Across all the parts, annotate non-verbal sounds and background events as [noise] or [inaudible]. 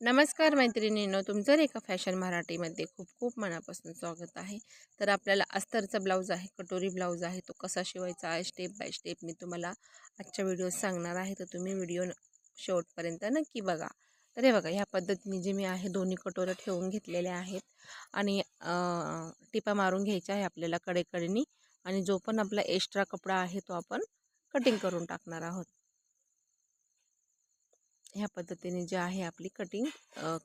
नमस्कार मैत्रिणींनो तुमचं रेखा फॅशन मराठीमध्ये खूप खूप मनापासून स्वागत आहे. तर आपल्याला अस्तरचा ब्लाऊज आहे कटोरी ब्लाऊज आहे तो कसा शिवायचा आहे स्टेप बाय स्टेप मी तुम्हाला आजच्या व्हिडिओत सांगणार आहे. तर तुम्ही व्हिडिओ शेवटपर्यंत नक्की बघा. तर हे बघा ह्या पद्धतीने जे मी आहे दोन्ही कटोऱ्या ठेवून घेतलेल्या आहेत. आणि टिपा मारून घ्यायच्या आहे आपल्याला कडेकडेनी. आणि जो पण आपला एक्स्ट्रा कपडा आहे तो आपण कटिंग करून टाकणार आहोत. ह्या पद्धतीने जे आहे आपली कटिंग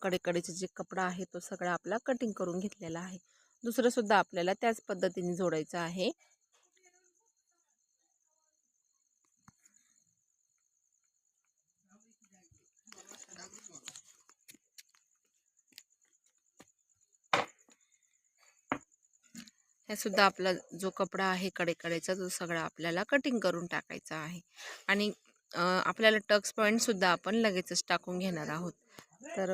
कडेकडेचे जे कपडा आहे तो सगळा आपला कटिंग करून घेतलेला आहे. दुसरं सुद्धा आपल्याला त्याच पद्धतीने जोडायचं आहे. हे सुद्धा आपला जो कपडा आहे कडेकडेचा तो सगळा आपल्याला कटिंग करून टाकायचा आहे. आणि आपल्याला टक्स पॉईंटसुद्धा आपण लगेचच टाकून घेणार आहोत. तर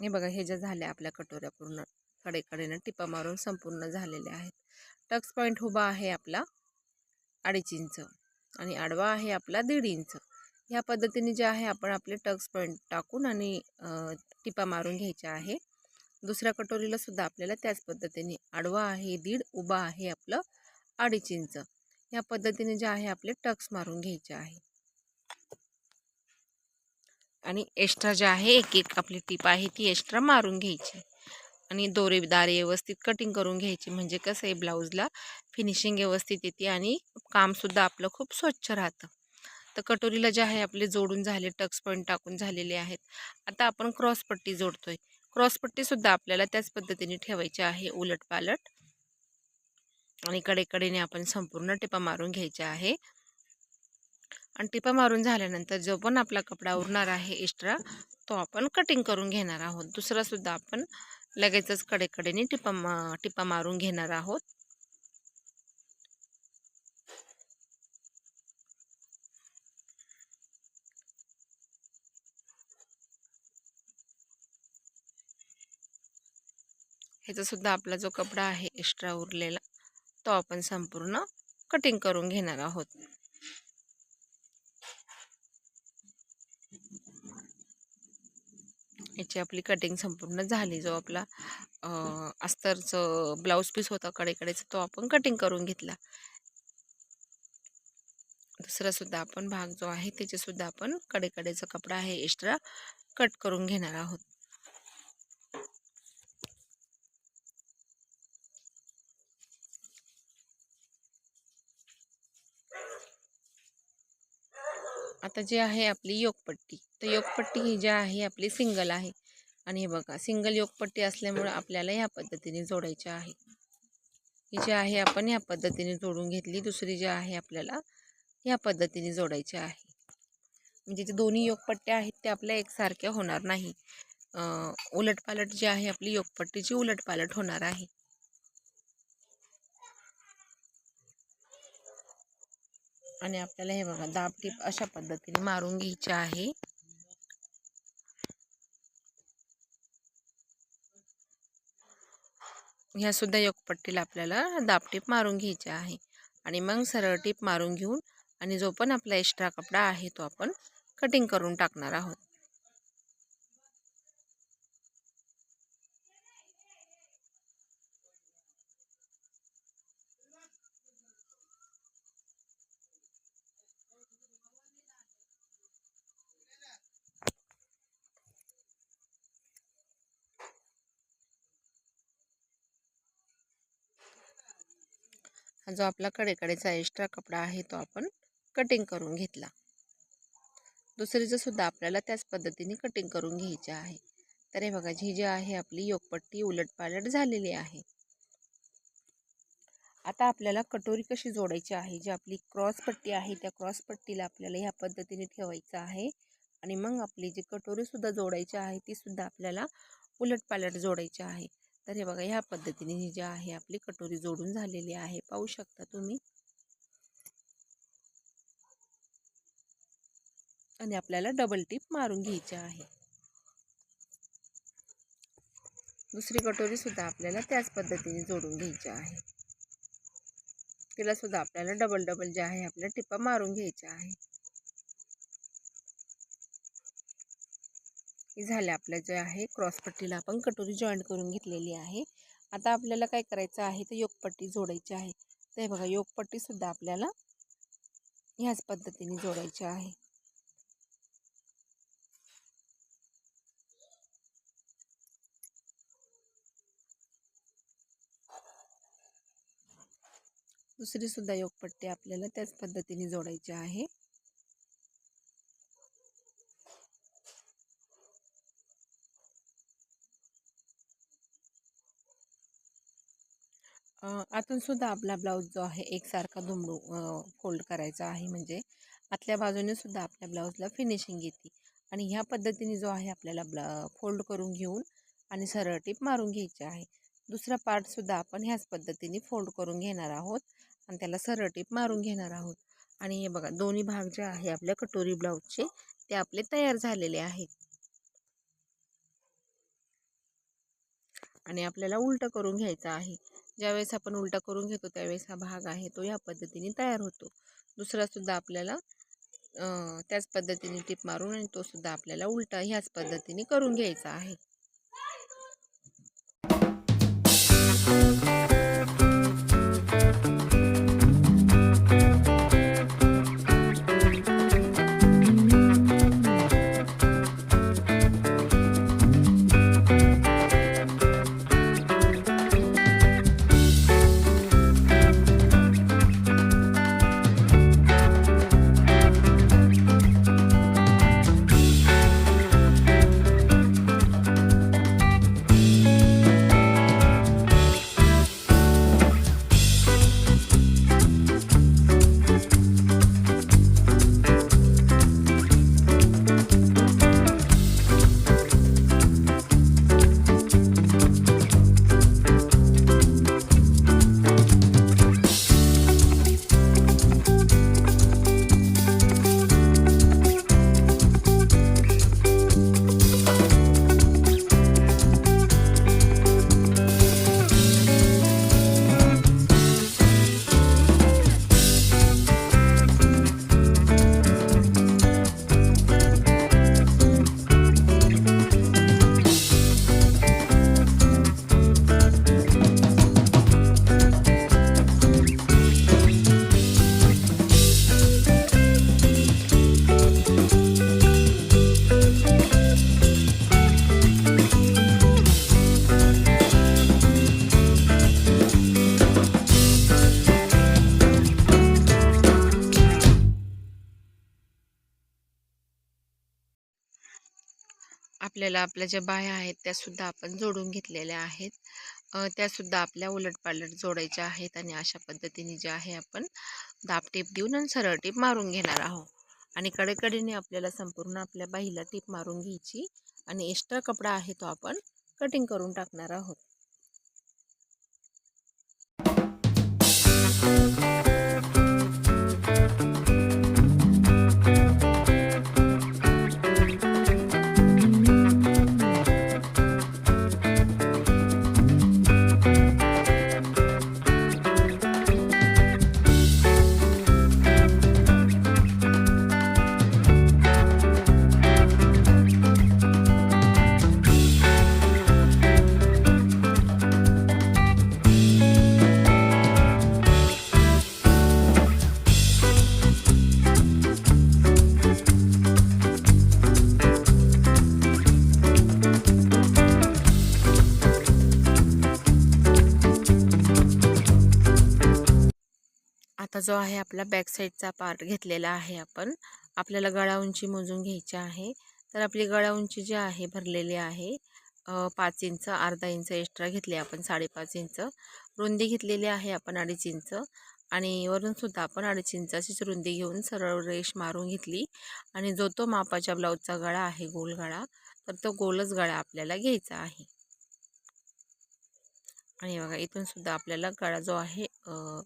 हे बघा हे ज्या झाल्या आपल्या कटोऱ्या पूर्ण कडेकडेनं टिपा मारून संपूर्ण झालेल्या आहेत. टक्स पॉईंट उभा आहे आपला अडीच इंच आणि आडवा आहे आपला दीड इंच. ह्या पद्धतीने जे आहे आपण आपले टक्स पॉईंट टाकून आणि टिपा मारून घ्यायच्या आहे. दुसऱ्या कटोरीला सुद्धा आपल्याला त्याच पद्धतीने आडवा आहे दीड उभा आहे आपलं अडीच इंच. ह्या पद्धतीने जे आहे आपले टक्स मारून घ्यायचे आहे. आणि एक्स्ट्रा जे आहे एक एक आपली टीप आहे ती एक्स्ट्रा मारून घ्यायची. आणि दोरेदार व्यवस्थित कटिंग करून घ्यायची. म्हणजे कसं आहे ब्लाऊजला फिनिशिंग व्यवस्थित येते आणि कामसुद्धा आपलं खूप स्वच्छ राहतं. तर कटोरीला जे आहे आपले जोडून झाले टक्स पॉईंट टाकून झालेले आहेत. आता आपण क्रॉसपट्टी जोडतोय. क्रॉसपट्टीसुद्धा आपल्याला त्याच पद्धतीने ठेवायची आहे उलट पालट. आणि कडेकडेने आपण संपूर्ण टिपा मारून घ्यायच्या आहे. आणि टिपा मारून झाल्यानंतर जो पण आपला कपडा उरणार आहे एक्स्ट्रा तो आपण कटिंग करून घेणार आहोत. दुसरासुद्धा आपण लगेचच कडेकडेने टिपा मा टिपा मारून घेणार आहोत. ह्याचासुद्धा आपला जो कपडा आहे एक्स्ट्रा उरलेला तो आपण संपूर्ण कटिंग करून घेणार आहोत. याची आपली कटिंग संपूर्ण झाली. जो आपला अस्तरचं ब्लाऊज पीस होता कडेकडेचा तो आपण कटिंग करून घेतला. दुसरासुद्धा आपण भाग जो आहे त्याचेसुद्धा आपण कडेकडेचा कपडा आहे एक्स्ट्रा कट करून घेणार आहोत. आता जे आहे आपली योगपट्टी. तर योगपट्टी ही जी आहे आपली सिंगल आहे. आणि हे बघा सिंगल योगपट्टी असल्यामुळं आपल्याला ह्या पद्धतीने जोडायची आहे. ही जी आहे आपण ह्या पद्धतीने जोडून घेतली दुसरी जी आहे आपल्याला ह्या पद्धतीने जोडायची आहे. म्हणजे जे दोन्ही योगपट्ट्या आहेत त्या आपल्या एकसारख्या होणार नाही. उलटपालट जी आहे आपली योगपट्टीची उलटपालट होणार आहे. आणि आपल्याला हे बघा दाबटीप अशा पद्धतीने मारून घ्यायची आहे. ह्यासुद्धा योगपट्टीला आपल्याला दाबटीप मारून घ्यायची आहे. आणि मग सरळ टीप मारून घेऊन आणि जो पण आपला एक्स्ट्रा कपडा आहे तो आपण कटिंग करून टाकणार आहोत. जो आपला कडेकडेचा एक्स्ट्रा कपडा आहे तो आपण कटिंग करून घेतला. दुसरीचं सुद्धा आपल्याला त्याच पद्धतीने कटिंग करून घ्यायचे आहे. तर हे बघा जी जी आहे आपली योगपट्टी उलटपालट झालेली आहे. आता आपल्याला कटोरी कशी जोडायची आहे? जी आपली क्रॉस पट्टी आहे त्या क्रॉस पट्टीला आपल्याला ह्या पद्धतीने ठेवायचं आहे. आणि मग आपली जी कटोरीसुद्धा जोडायची आहे तीसुद्धा आपल्याला उलटपालट जोडायची आहे. तर हे बघा ह्या पद्धतीने ही जी आहे आपली कटोरी जोडून झालेली आहे. पाहू शकता तुम्ही. आणि आपल्याला डबल टिप मारून घ्यायची आहे. दुसरी कटोरी सुद्धा आपल्याला त्याच पद्धतीने जोडून घ्यायची आहे. तिला सुद्धा आपल्याला डबल डबल जे आहे आपल्या टिपा मारून घ्यायच्या आहे. झाले आपल्या जे आहे क्रॉसपट्टीला आपण कटोरी जॉईंट करून घेतलेली आहे. आता आपल्याला काय करायचं आहे तर योगपट्टी जोडायची आहे. तर हे बघा योगपट्टीसुद्धा आपल्याला ह्याच पद्धतीने जोडायची आहे. दुसरीसुद्धा योगपट्टी आपल्याला त्याच पद्धतीने जोडायची आहे. आतूनसुद्धा आपला ब्लाऊज जो आहे एकसारखा दुमडू फोल्ड करायचा आहे. म्हणजे आतल्या बाजूने सुद्धा आपल्या ब्लाऊजला फिनिशिंग येते. आणि ह्या पद्धतीने जो आहे आपल्याला ब्ला फोल्ड करून घेऊन आणि सरळ टीप मारून घ्यायची आहे. दुसरा पार्टसुद्धा आपण ह्याच पद्धतीने फोल्ड करून घेणार आहोत आणि त्याला सरळ टीप मारून घेणार आहोत. आणि हे बघा दोन्ही भाग जे आहे आपल्या कटोरी ब्लाऊजचे ते आपले तयार झालेले आहेत. आणि आपल्याला उलटं करून घ्यायचं आहे. ज्यावेळेस आपण उलटा करून घेतो त्यावेळेस हा भाग आहे तो या पद्धतीने तयार होतो. दुसरासुद्धा आपल्याला त्याच पद्धतीने टीप मारून आणि तो सुद्धा आपल्याला उलटा ह्याच पद्धतीने करून घ्यायचा आहे. आपल्याला आपल्या ज्या बाह्या आहेत त्यासुद्धा आपण जोडून घेतलेल्या आहेत. त्यासुद्धा आपल्या उलटपालट जोडायच्या आहेत आणि अशा पद्धतीने जे आहे आपण दाब टीप देऊन आणि सरळ टीप मारून घेणार आहोत. आणि कडेकडेने आपल्याला संपूर्ण आपल्या बाईला टीप मारून घ्यायची आणि एक्स्ट्रा कपडा आहे तो आपण कटिंग करून टाकणार आहोत. जो आहे आपला बॅक साईडचा पार्ट घेतलेला आहे आपण आपल्याला गळा उंची मोजून घ्यायची आहे. तर आपली गळा उंची जी आहे भरलेली आहे पाच इंच अर्धा इंच एक्स्ट्रा घेतले आपण साडेपाच इंच. रुंदी घेतलेली आहे आपण अडीच इंच आणि वरूनसुद्धा आपण अडीच इंचाचीच रुंदी घेऊन सरळ रेश मारून घेतली आणि जो तो मापाच्या ब्लाऊजचा गळा आहे गोल गळा तर तो गोलच गळा आपल्याला घ्यायचा आहे. आणि बघा इथून सुद्धा आपल्याला गळा जो आहे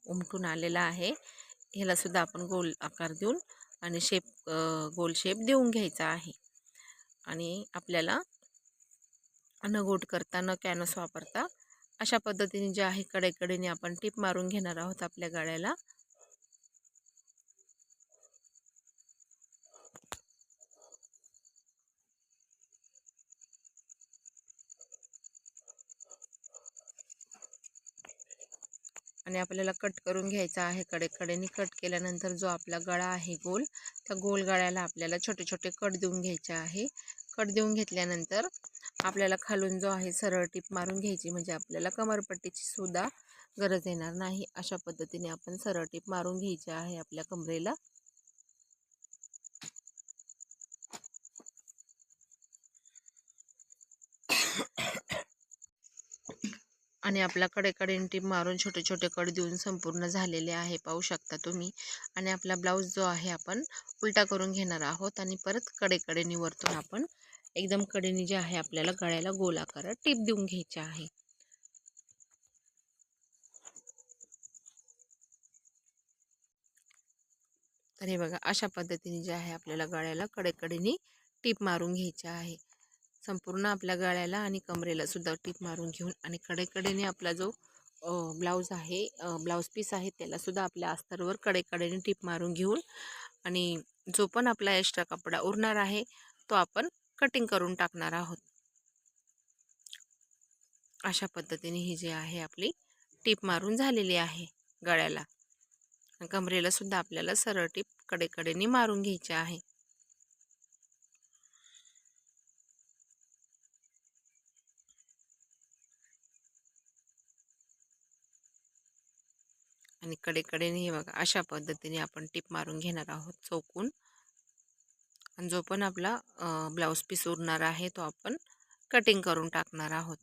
उमटून आलेला आहे ह्याला सुद्धा आपण गोल आकार देऊन आणि शेप गोल शेप देऊन घ्यायचा आहे. आणि आपल्याला न गोट करता न कॅनस वापरता अशा पद्धतीने जे आहे कडेकडेने आपण टीप मारून घेणार आहोत आपल्या गळ्याला. आणि आपल्याला कट करून घ्यायचा आहे कडेकडेने. कट केल्यानंतर जो आपला गळा आहे गोल त्या गोल गळ्याला आपल्याला छोटे छोटे कट देऊन घ्यायचे आहे. कट देऊन घेतल्यानंतर आपल्याला खालून जो आहे सरळ टीप मारून घ्यायची म्हणजे आपल्याला कमरपट्टीची सुद्धा गरज येणार नाही. अशा पद्धतीने आपण सरळ टीप मारून घ्यायची आहे आपल्या कमरेला. आणि आपला कडेकडेन टीप मारून छोटे छोटे कड देऊन संपूर्ण झालेले आहे पाहू शकता तुम्ही. आणि आपला ब्लाऊज जो आहे आपण उलटा करून घेणार आहोत आणि परत कडेकडेने वरतून आपण एकदम कडेने जे आहे आपल्याला गळ्याला गोलाकार आकारात टीप देऊन घ्यायचे आहे. तर हे बघा अशा पद्धतीने जे आहे आपल्याला गळ्याला कडेकडेनी टीप मारून घ्यायचे आहे. संपूर्ण आपल्या गळ्याला आणि कमरेला सुद्धा टीप मारून घेऊन आणि कडेकडेने आपला जो ब्लाऊज आहे ब्लाऊज पीस आहे त्याला सुद्धा आपल्या अस्तरवर कडेकडेने टीप मारून घेऊन आणि जो पण आपला एक्स्ट्रा कपडा उरणार आहे तो आपण कटिंग करून टाकणार आहोत. अशा पद्धतीने ही जी आहे आपली टीप मारून झालेली आहे गळ्याला. कमरेला सुद्धा आपल्याला सरळ टीप कडेकडेने मारून घ्यायची आहे. आणि कडेकडेने हे बघा अशा पद्धतीने आपण टीप मारून घेणार आहोत चौकून. आणि जो पण आपला ब्लाऊज पीस उरणार आहे तो आपण कटिंग करून टाकणार आहोत.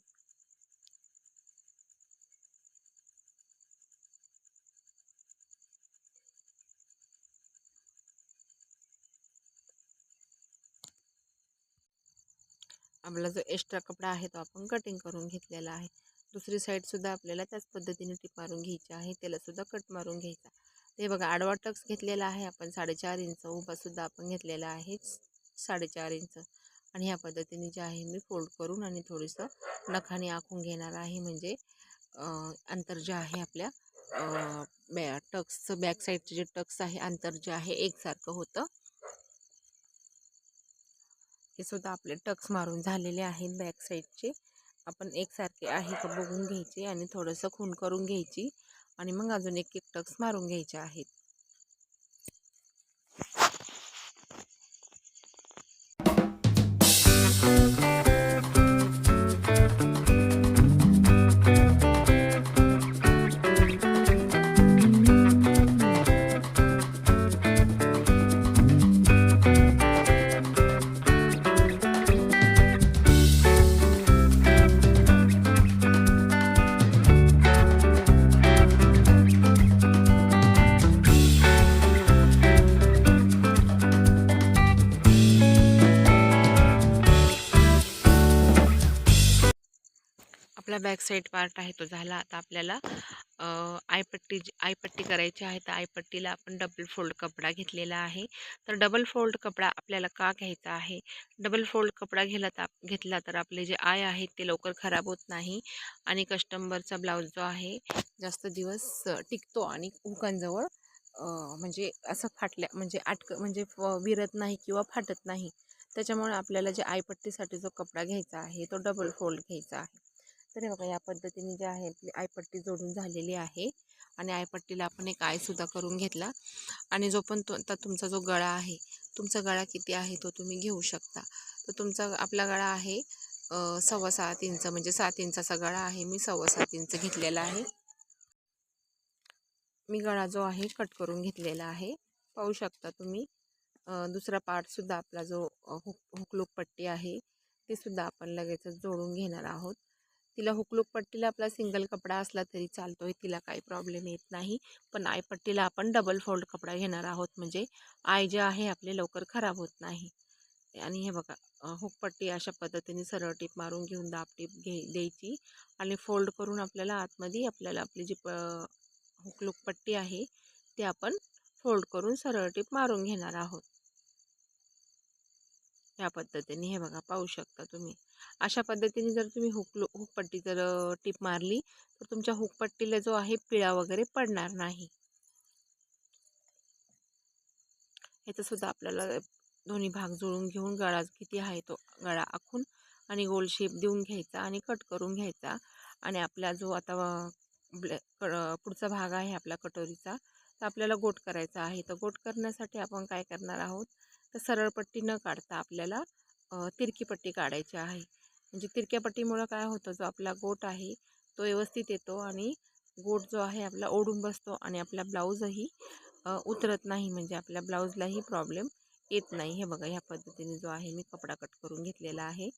आपला जो एक्स्ट्रा कपडा आहे तो आपण कटिंग करून घेतलेला आहे. दुसरी साईडसुद्धा आपल्याला त्याच पद्धतीने टिप मारून घ्यायची आहे. त्यालासुद्धा कट मारून घ्यायचा. ते बघा आडवा टक्स घेतलेला आहे. आपण साडेचार इंच उभासुद्धा आपण घेतलेला आहे. साडेचार इंच. आणि ह्या पद्धतीने जे आहे मी फोल्ड करून आणि थोडंसं नखाने आखून घेणार आहे. म्हणजे अंतर जे आहे आपल्या बॅ टक्सचं बॅक साईडचं जे टक्स आहे अंतर जे आहे एकसारखं होतं. हे सुद्धा आपले टक्स मारून झालेले आहेत बॅक साईडचे. आपण एकसारखे आहे का बघून घ्यायचे आणि थोडंसं खून करून घ्यायची आणि मग अजून एक एक टक्स मारून घ्यायचे आहेत. आपला बॅक साईड पार्ट आहे तो झाला. आता आपल्याला आयपट्टी आयपट्टी करायची आहे तर आयपट्टीला आपण डबल फोल्ड कपडा घेतलेला आहे. तर डबल फोल्ड कपडा आपल्याला का घ्यायचा आहे? डबल फोल्ड कपडा घेला तर घेतला तर आपले जे आय आहेत ते लवकर खराब होत नाही आणि कस्टमरचा ब्लाऊज जो आहे जास्त दिवस टिकतो आणि हुकांजवळ म्हणजे असं फाटल्या म्हणजे आटक म्हणजे विरत नाही किंवा फाटत नाही. त्याच्यामुळे आपल्याला जे आयपट्टीसाठी जो कपडा घ्यायचा आहे तो डबल फोल्ड घ्यायचा आहे. तर बघा या पद्धतीने जे आहे आपली आयपट्टी जोडून झालेली आहे आणि आयपट्टीला आपण एक आयसुद्धा करून घेतला. आणि जो पण तो तुमचा जो गळा आहे तुमचा गळा किती आहे तो तुम्ही घेऊ शकता. तर तुमचा आपला गळा आहे सव्वा सात इंच म्हणजे सात इंचाचा गळा आहे. मी सव्वा सात इंच घेतलेला आहे. मी गळा जो आहे कट करून घेतलेला आहे. पाहू शकता तुम्ही दुसरा पार्टसुद्धा आपला जो हुक हुकलूक पट्टी आहे तीसुद्धा आपण लगेचच जोडून घेणार आहोत. तिला हुकलूक पट्टीला आपला सिंगल कपडा असला तरी चालतो आहे तिला काही प्रॉब्लेम येत नाही. पण आयपट्टीला आपण डबल फोल्ड कपडा घेणार आहोत. म्हणजे आय जे आहे आपले लवकर खराब होत नाही. आणि हे बघा हुकपट्टी अशा पद्धतीने सरळ टीप मारून घेऊन दाब टीप घे द्यायची. आणि फोल्ड करून आपल्याला आतमध्ये आपल्याला आपली जी प हुकलूक पट्टी आहे ती आपण फोल्ड करून सरळ टीप मारून घेणार आहोत. या पद्धतीने हे बघा पाहू शकता तुम्ही. अशा पद्धतीने जर तुम्ही हुक हुकपट्टी जर टीप मारली तर तुमच्या हुकपट्टीला जो आहे पिळा वगैरे पडणार नाही. याचंसुद्धा आपल्याला दोन्ही भाग जुळून घेऊन गळा किती आहे तो गळा आखून आणि गोल शेप देऊन घ्यायचा आणि कट करून घ्यायचा. आणि आपला जो आता क पुढचा भाग आहे आपला कटोरीचा तर आपल्याला गोट करायचा आहे. तर गोट करण्यासाठी आपण काय करणार आहोत? तर सरळ पट्टी न काढता आपल्याला तिरकी पट्टी काढायची आहे. म्हणजे तिरक्या पट्टीमुळं काय होतं जो आपला गोट आहे तो व्यवस्थित येतो आणि गोट जो आहे आपला ओढून बसतो आणि आपला ब्लाऊजही उतरत नाही. म्हणजे आपल्या ब्लाऊजलाही प्रॉब्लेम येत नाही. हे बघा ह्या पद्धतीने जो आहे मी कपडा कट करून घेतलेला आहे.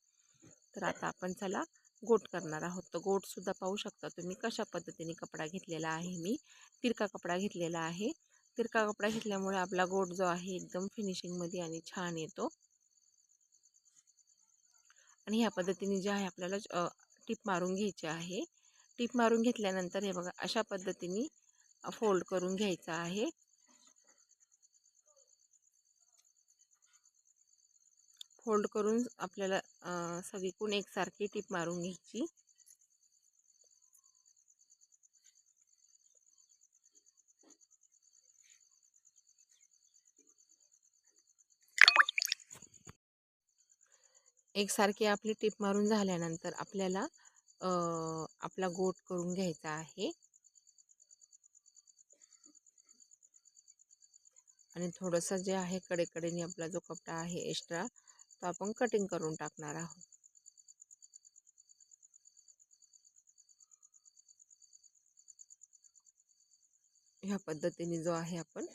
तर आता आपण चला गोट करणार आहोत. तर गोटसुद्धा पाहू शकता तुम्ही कशा पद्धतीने कपडा घेतलेला आहे. मी तिरका कपडा घेतलेला आहे. तिरका कपडा घेतल्यामुळे आपला गोट जो आहे एकदम फिनिशिंगमध्ये आणि छान येतो. आणि ह्या पद्धतीने जे आहे आपल्याला टीप मारून घ्यायची आहे. टीप मारून घेतल्यानंतर हे बघा अशा पद्धतीने फोल्ड करून घ्यायचं आहे. फोल्ड करून आपल्याला सगळीकडून एकसारखी टीप मारून घ्यायची. एकसारखी आपली टीप मारून झाल्यानंतर आपल्याला आपला गोट करून घ्यायचा आहे. आणि थोडंसं जे आहे कडेकडेने आपला जो कपडा आहे एक्स्ट्रा तो आपण कटिंग करून टाकणार आहोत. ह्या पद्धतीने जो आहे आपण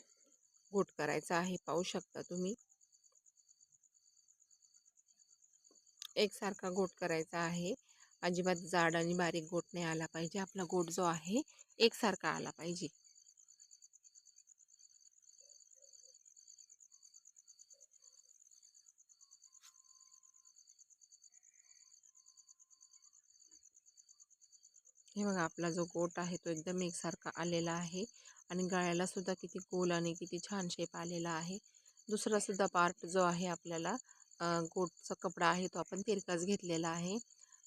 गोट करायचा आहे. पाहू शकता तुम्ही. एकसारखा गोट करायचा आहे. अजिबात जाड आणि बारीक गोट नाही आला पाहिजे. आपला गोट जो आहे एकसारखा आला पाहिजे. हे बघा आपला जो गोट आहे तो एकदम एकसारखा आलेला आहे. आणि गळ्याला सुद्धा किती गोल आणि किती छान शेप आलेला आहे. दुसरा सुद्धा पार्ट जो आहे आपल्याला गोटचा कपडा आहे तो आपण तिरकाच घेतलेला आहे.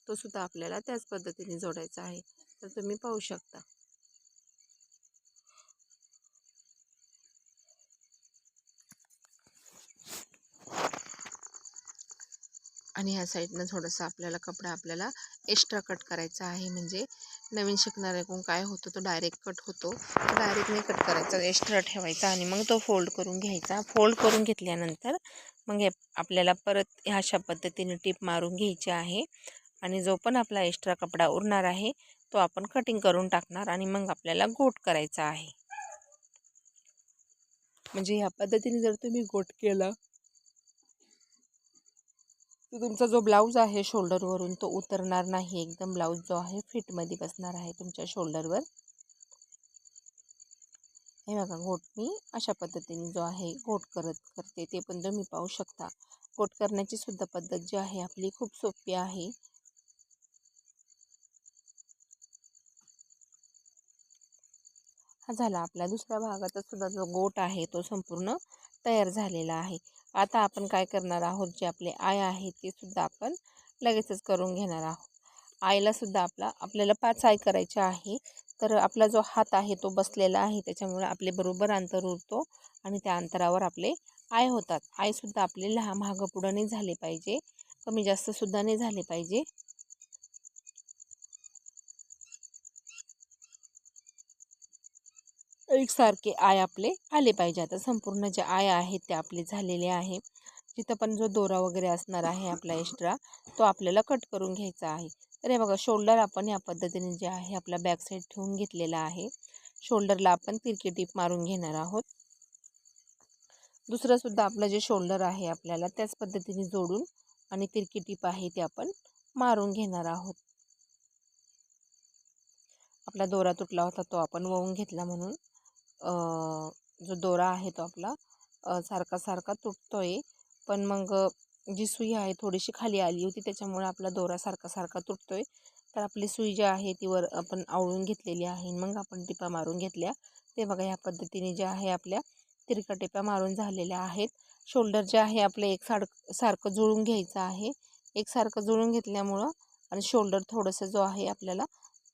तो सुद्धा आपल्याला त्याच पद्धतीने जोडायचा आहे. तर तुम्ही पाहू शकता. आणि ह्या साईडनं थोडंसं आपल्याला कपडा आपल्याला एक्स्ट्रा कट करायचा आहे. म्हणजे नवीन शिकणाऱ्याकडून काय होतं तो डायरेक्ट कट होतो. डायरेक्ट नाही कट करायचा एक्स्ट्रा ठेवायचा आणि मग तो फोल्ड करून घ्यायचा. फोल्ड करून घेतल्यानंतर मग हे आपल्याला परत ह्या अशा पद्धतीने टीप मारून घ्यायची आहे. आणि जो पण आपला एक्स्ट्रा कपडा उरणार आहे तो आपण कटिंग करून टाकणार आणि मग आपल्याला गोट करायचा आहे. म्हणजे ह्या पद्धतीने जर तुम्ही गोट केला तर तुमचा जो ब्लाऊज आहे शोल्डरवरून तो उतरणार नाही. एकदम ब्लाऊज जो आहे फिटमध्ये बसणार आहे तुमच्या शोल्डरवर हे बघा घोट मी अशा पद्धतीने जो आहे घोट करत करते ते पण तुम्ही पाहू शकता. घोट करण्याची सुद्धा पद्धत जी आहे आपली खूप सोपी आहे. हा झाला आपला दुसऱ्या भागाचा सुद्धा जो गोट आहे तो संपूर्ण तयार झालेला आहे. आता आपण काय करणार आहोत जे आपले आय आहे ते सुद्धा आपण लगेचच करून घेणार आहोत. आईला सुद्धा आपला आपल्याला पाच आय करायचे आहे. तर आपला जो हात आहे तो बसलेला आहे त्याच्यामुळे आपले बरोबर अंतर उरतो आणि त्या अंतरावर आपले आय होतात. आयसुद्धा आपले लहान महाग पुढं नाही झाले पाहिजे कमी जास्तसुद्धा नाही झाले पाहिजे. एकसारखे आय आपले आले पाहिजे. आता संपूर्ण जे आय आहेत ते आपले झालेले आहे. तिथं पण जो दोरा वगैरे असणार आहे आपला [laughs] एक्स्ट्रा तो आपल्याला कट करून घ्यायचा आहे. तर हे बघा शोल्डर आपण या पद्धतीने जे आहे आपला बॅक साईड ठेवून घेतलेला आहे. शोल्डरला आपण तिरकी टीप मारून घेणार आहोत. दुसरं सुद्धा आपलं जे शोल्डर आहे आपल्याला त्याच पद्धतीने जोडून आणि तिरकी टीप आहे ते आपण मारून घेणार आहोत. आपला दोरा तुटला होता तो आपण वळून घेतला म्हणून. जो दोरा आहे तो आपला सारखा सारखा तुटतोय. पण मग जी सुई आहे थोडीशी खाली आली होती त्याच्यामुळे आपला दोरा सारखा सारखा आहे तर आपली सुई जी आहे ती वर आपण आवळून घेतलेली आहे मग आपण टिपा मारून घेतल्या. ते बघा ह्या पद्धतीने जे आहे आपल्या तिरका टिपा मारून झालेल्या आहेत. शोल्डर जे आहे आपलं एक साड सारखं जुळून घ्यायचं आहे. एकसारखं जुळून घेतल्यामुळं आणि शोल्डर थोडंसं जो आहे आपल्याला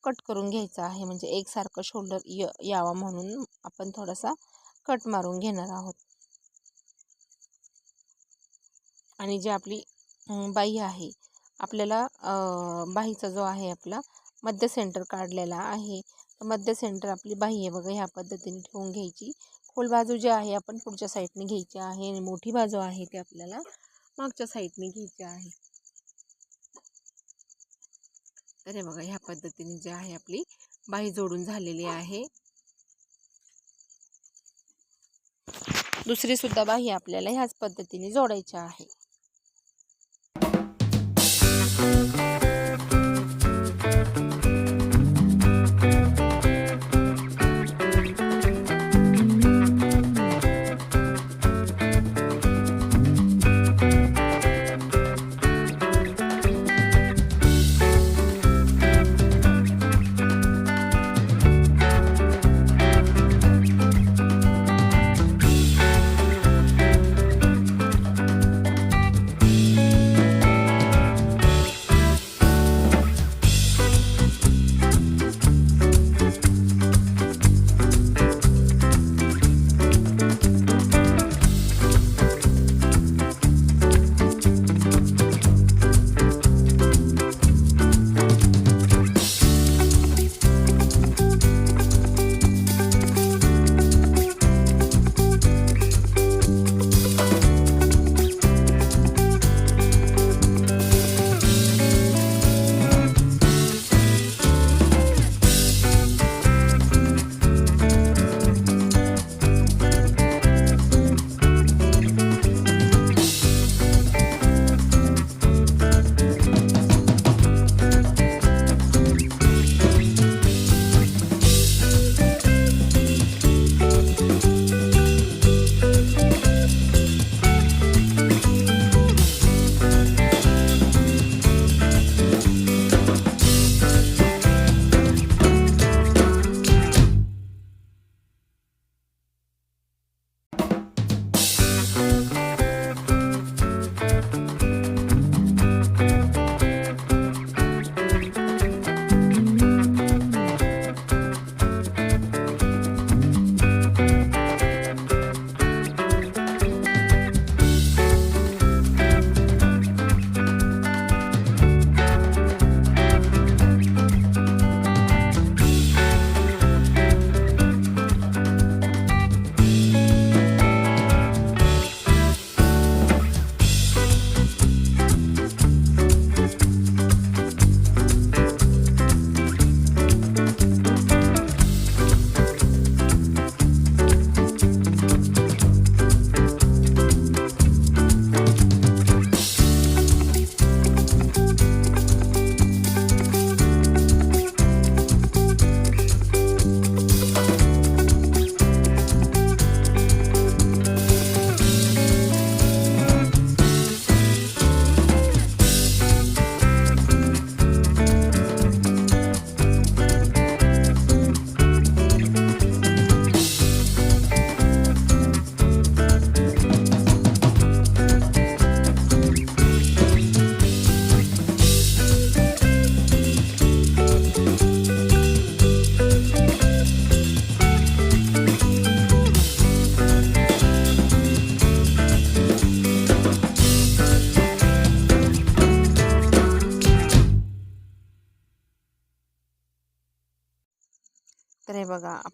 कट करून घ्यायचं आहे. म्हणजे एकसारखं शोल्डर य यावा म्हणून आपण थोडासा कट मारून घेणार आहोत. आणि जी आपली बाई आहे आपल्याला बाईचा जो आहे आपला मध्य सेंटर काढलेला आहे. तर मध्य सेंटर आपली बाही आहे बघा ह्या पद्धतीने ठेवून घ्यायची. खोल बाजू जी आहे आपण पुढच्या साईडने घ्यायची आहे आणि मोठी बाजू आहे ती आपल्याला मागच्या साईडने घ्यायची आहे. तर हे बघा ह्या पद्धतीने जी आहे आपली बाही जोडून झालेली आहे. दुसरी सुद्धा बाही आपल्याला ह्याच पद्धतीने जोडायची आहे.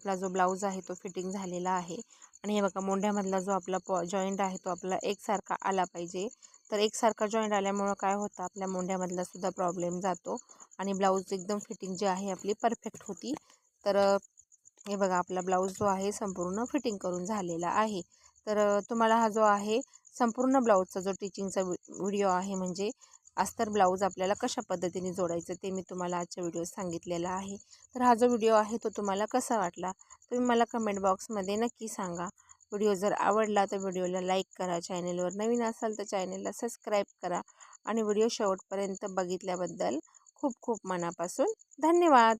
आपला जो ब्लाऊज आहे तो फिटिंग झालेला आहे. आणि हे बघा मोंढ्यामधला जो आपला पॉ जॉईंट आहे तो आपला एकसारखा आला पाहिजे. तर एकसारखा जॉईंट आल्यामुळं काय होतं आपल्या मोंढ्यामधला सुद्धा प्रॉब्लेम जातो. आणि ब्लाऊज एकदम फिटिंग जी आहे आपली परफेक्ट होती. तर हे बघा आपला ब्लाऊज जो आहे संपूर्ण फिटिंग करून झालेला आहे. तर तुम्हाला हा जो आहे संपूर्ण ब्लाऊजचा जो टीचिंगचा व्हिडिओ आहे म्हणजे अस्तर ब्लाऊज आपल्याला कशा पद्धतीने जोडायचं ते मी तुम्हाला आजच्या व्हिडिओ सांगितलेला आहे. तर हा जो व्हिडिओ आहे तो तुम्हाला कसा वाटला? तुम्ही मला कमेंट बॉक्समध्ये नक्की सांगा. व्हिडिओ जर आवडला तर व्हिडिओला लाईक करा. चॅनेलवर नवीन असाल तर चॅनेलला सबस्क्राईब करा. आणि व्हिडिओ शेवटपर्यंत बघितल्याबद्दल खूप खूप मनापासून धन्यवाद.